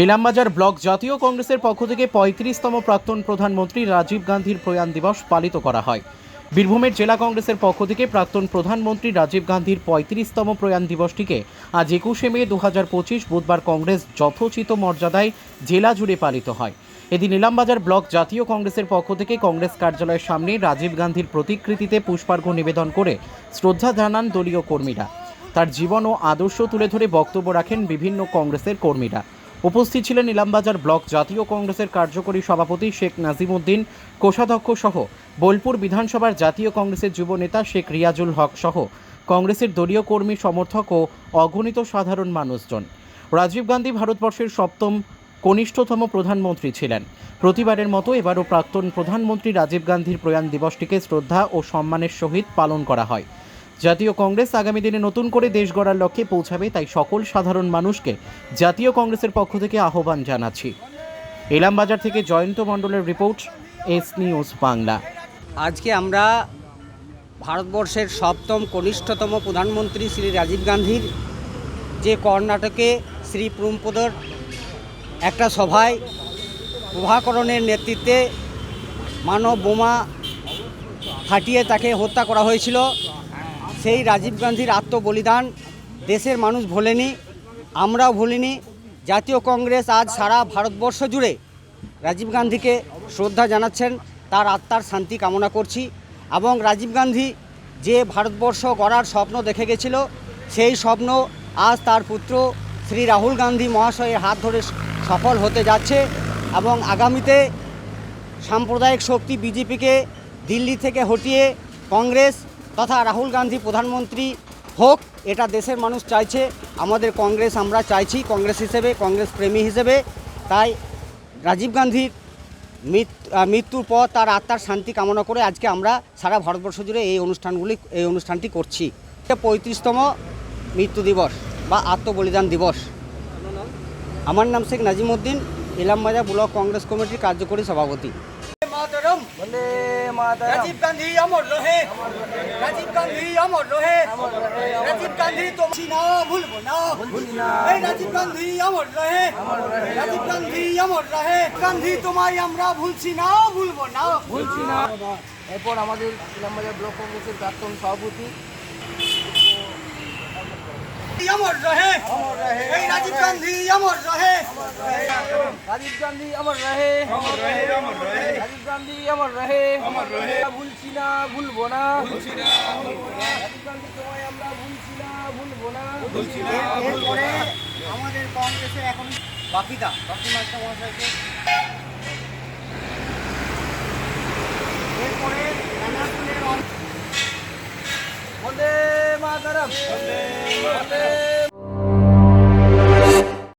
Ilambazar block জাতীয় কংগ্রেসের পক্ষ থেকে পঁয়ত্রিশতম প্রাক্তন প্রধানমন্ত্রী রাজীব গান্ধীর প্রয়াণ দিবস পালিত করা হয়। বীরভূমের জেলা কংগ্রেসের পক্ষ থেকে প্রাক্তন প্রধানমন্ত্রী রাজীব গান্ধীর পঁয়ত্রিশতম প্রয়াণ দিবসটিকে আজ একুশে মে দু হাজার পঁচিশ বুধবার কংগ্রেস যথোচিত মর্যাদায় জেলা জুড়ে পালিত হয়। এদিন ইলামবাজার ব্লক জাতীয় কংগ্রেসের পক্ষ থেকে কংগ্রেস কার্যালয়ের সামনে রাজীব গান্ধীর প্রতিকৃতিতে পুষ্পার্ঘ্য নিবেদন করে শ্রদ্ধা জানান দলীয় কর্মীরা। তার জীবন ও আদর্শ তুলে ধরে বক্তব্য রাখেন বিভিন্ন কংগ্রেসের কর্মীরা। উপস্থিত ছিলেন ইলামবাজার ব্লক জাতীয় কংগ্রেসের কার্যকরী সভাপতি শেখ নাজিমুদ্দিন, কোষাধ্যক্ষ সহ বোলপুর বিধানসভার জাতীয় কংগ্রেসের যুব নেতা শেখ রিয়াজুল হক সহ কংগ্রেসের দলীয় কর্মী, সমর্থক ও অগণিত সাধারণ মানুষজন। রাজীব গান্ধী ভারতবর্ষের সপ্তম কনিষ্ঠতম প্রধানমন্ত্রী ছিলেন। প্রতিবারের মতো এবারও প্রাক্তন প্রধানমন্ত্রী রাজীব গান্ধীর প্রয়াণ দিবসটিকে শ্রদ্ধা ও সম্মানের সহিত পালন করা হয়। জাতীয় কংগ্রেস আগামী দিনে নতুন করে দেশ গড়ার লক্ষ্যে পৌঁছাবে, তাই সকল সাধারণ মানুষকে জাতীয় কংগ্রেসের পক্ষ থেকে আহ্বান জানাচ্ছি। ইলামবাজার থেকে জয়ন্ত মণ্ডলের রিপোর্ট, এস নিউজ বাংলা। আজকে আমরা ভারতবর্ষের সপ্তম কনিষ্ঠতম প্রধানমন্ত্রী শ্রী রাজীব গান্ধীর যে কর্ণাটকে শ্রী প্রমপদর একটা সভায় প্রভাকরণের নেতৃত্বে মানব বোমা ফাটিয়ে তাকে হত্যা করা হয়েছিল। সেই রাজীব গান্ধীর আত্মবলিদান দেশের মানুষ ভোলেনি, আমরাও ভুলিনি। জাতীয় কংগ্রেস আজ সারা ভারতবর্ষ জুড়ে রাজীব গান্ধীকে শ্রদ্ধা জানাচ্ছেন, তার আত্মার শান্তি কামনা করছি এবং রাজীব গান্ধী যে ভারতবর্ষ গড়ার স্বপ্ন দেখে গেছিল, সেই স্বপ্ন আজ তার পুত্র শ্রী রাহুল গান্ধী মহাশয়ের হাত ধরে সফল হতে যাচ্ছে এবং আগামীতে সাম্প্রদায়িক শক্তি বিজেপিকে দিল্লি থেকে হটিয়ে কংগ্রেস তথা রাহুল গান্ধী প্রধানমন্ত্রী হোক এটা দেশের মানুষ চাইছে আমাদের কংগ্রেস আমরা চাইছি কংগ্রেস হিসেবে কংগ্রেস প্রেমী হিসেবে। তাই রাজীব গান্ধীর মৃত্যুর পর তার আত্মার শান্তি কামনা করে আজকে আমরা সারা ভারতবর্ষ জুড়ে এই অনুষ্ঠানগুলি এই অনুষ্ঠানটি করছি। এটা পঁয়ত্রিশতম মৃত্যু দিবস বা আত্মবলিদান দিবস। আমার নাম শেখ নাজিমুদ্দিন ইলামবাজার ব্লক কংগ্রেস কমিটির কার্যকরী সভাপতি। মাতরম। বন্দে রাজীব গান্ধী অমর রহে। রাজীব গান্ধী অমর রহে। রাজীব গান্ধী তো না ভুলবো না। এই রাজীব গান্ধী অমর রহে। রাজীব গান্ধী অমর রহে। গান্ধী তোমায় আমরা ভুলছি না ভুলবো না। ভুলছি না। এরপর আমাদের ইলামবাজার ব্লক কংগ্রেসের প্রাক্তন সভাপতি অমর রহে। এই রাজীব গান্ধী অমর রহে। রাজীব গান্ধী আমার রহে। রাজীব গান্ধী আমার রহে। ভুলছি না, ভুলবো না। গান্ধী আমাদের কংগ্রেসের এখন বাপিদা বাপি মাস্টার মহাশয়কে માતરમ વંદે